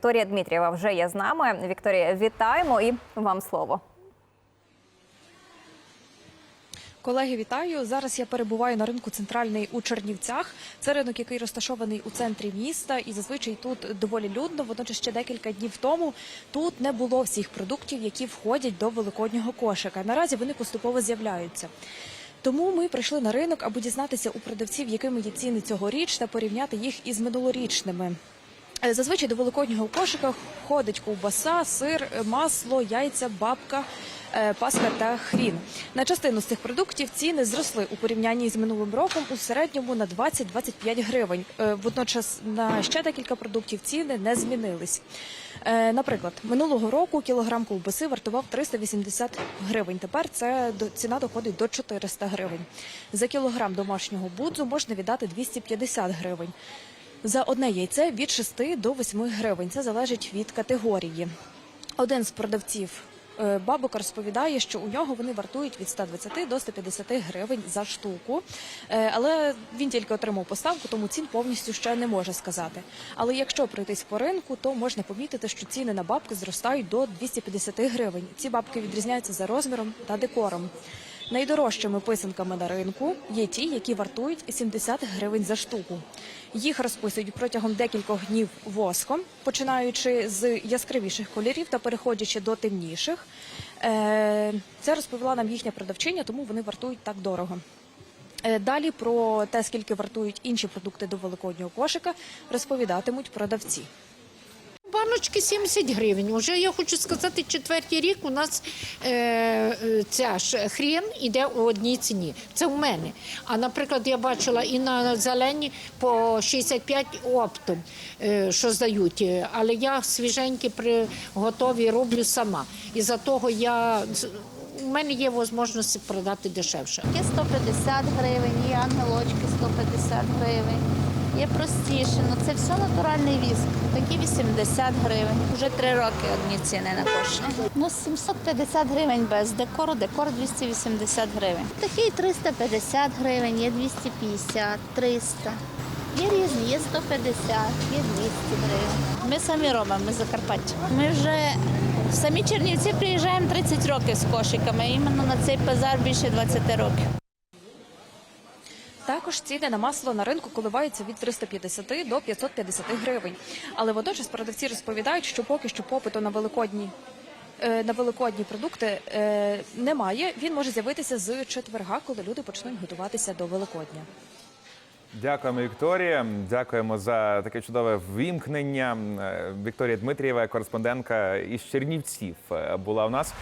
Вікторія Дмитрієва вже є з нами. Вікторія, вітаємо і вам слово. Колеги, вітаю! Зараз я перебуваю на ринку центральний у Чернівцях. Це ринок, який розташований у центрі міста, і зазвичай тут доволі людно. Водночас ще декілька днів тому тут не було всіх продуктів, які входять до великоднього кошика. Наразі вони поступово з'являються. Тому ми прийшли на ринок, аби дізнатися у продавців, якими є ціни цьогоріч, та порівняти їх із минулорічними. Е, Зазвичай до великоднього кошика входить ковбаса, сир, масло, яйця, бабка, е, паска та хрін. На частину з цих продуктів ціни зросли у порівнянні з минулим роком у середньому на 20-25 гривень. Е, Водночас на ще декілька продуктів ціни не змінились. Наприклад, минулого року кілограм ковбаси вартував 380 гривень. Тепер це ціна доходить до 400 гривень. За кілограм домашнього будзу можна віддати 250 гривень. За одне яйце від 6 до 8 гривень. Це залежить від категорії. Один з продавців е, бабок розповідає, що у нього вони вартують від 120 до 150 гривень за штуку. Е, Але він тільки отримав поставку, тому цін повністю ще не може сказати. Але якщо пройтись по ринку, то можна помітити, що ціни на бабки зростають до 250 гривень. Ці бабки відрізняються за розміром та декором. Найдорожчими писанками на ринку є ті, які вартують 70 гривень за штуку. Їх розписують протягом декількох днів воском, починаючи з яскравіших кольорів та переходячи до темніших. Е, Це розповіла нам їхня продавчиня, тому вони вартують так дорого. Е, Далі про те, скільки вартують інші продукти до великоднього кошика, розповідатимуть продавці. Баночки 70 гривень. Уже я хочу сказати, четвертий рік у нас е, ця ж хрін іде у одній ціні. Це в мене. А наприклад, я бачила і на зелені по 65 оптом, е, що здають. Але я свіженькі при готові роблю сама. І за того я у мене є можливість продати дешевше. Є 150 гривень, є ангелочки 150 гривень, є простіше. Ну це все натуральний віск. Такі 80 гривень. Вже три роки одні ціни на кошти. Ну 750 гривень без декору, декор 280 гривень. Такий 350 гривень, є 250, 300. Є різні, є 150, є 200 гривень. Ми самі робимо, ми Закарпаття. Ми вже самі Чернівці приїжджаємо 30 років з кошиками. Іменно на цей базар більше 20 років. Також ціни на масло на ринку коливаються від 350 до 550 гривень. Але водночас продавці розповідають, що поки що попиту на великодні. е, На великодні продукти е, немає. Він може з'явитися з четверга, коли люди почнуть готуватися до Великодня. Дякуємо, Вікторія. Дякуємо за таке чудове вімкнення. Е, Вікторія Дмитрієва, кореспондентка із Чернівців, була у нас.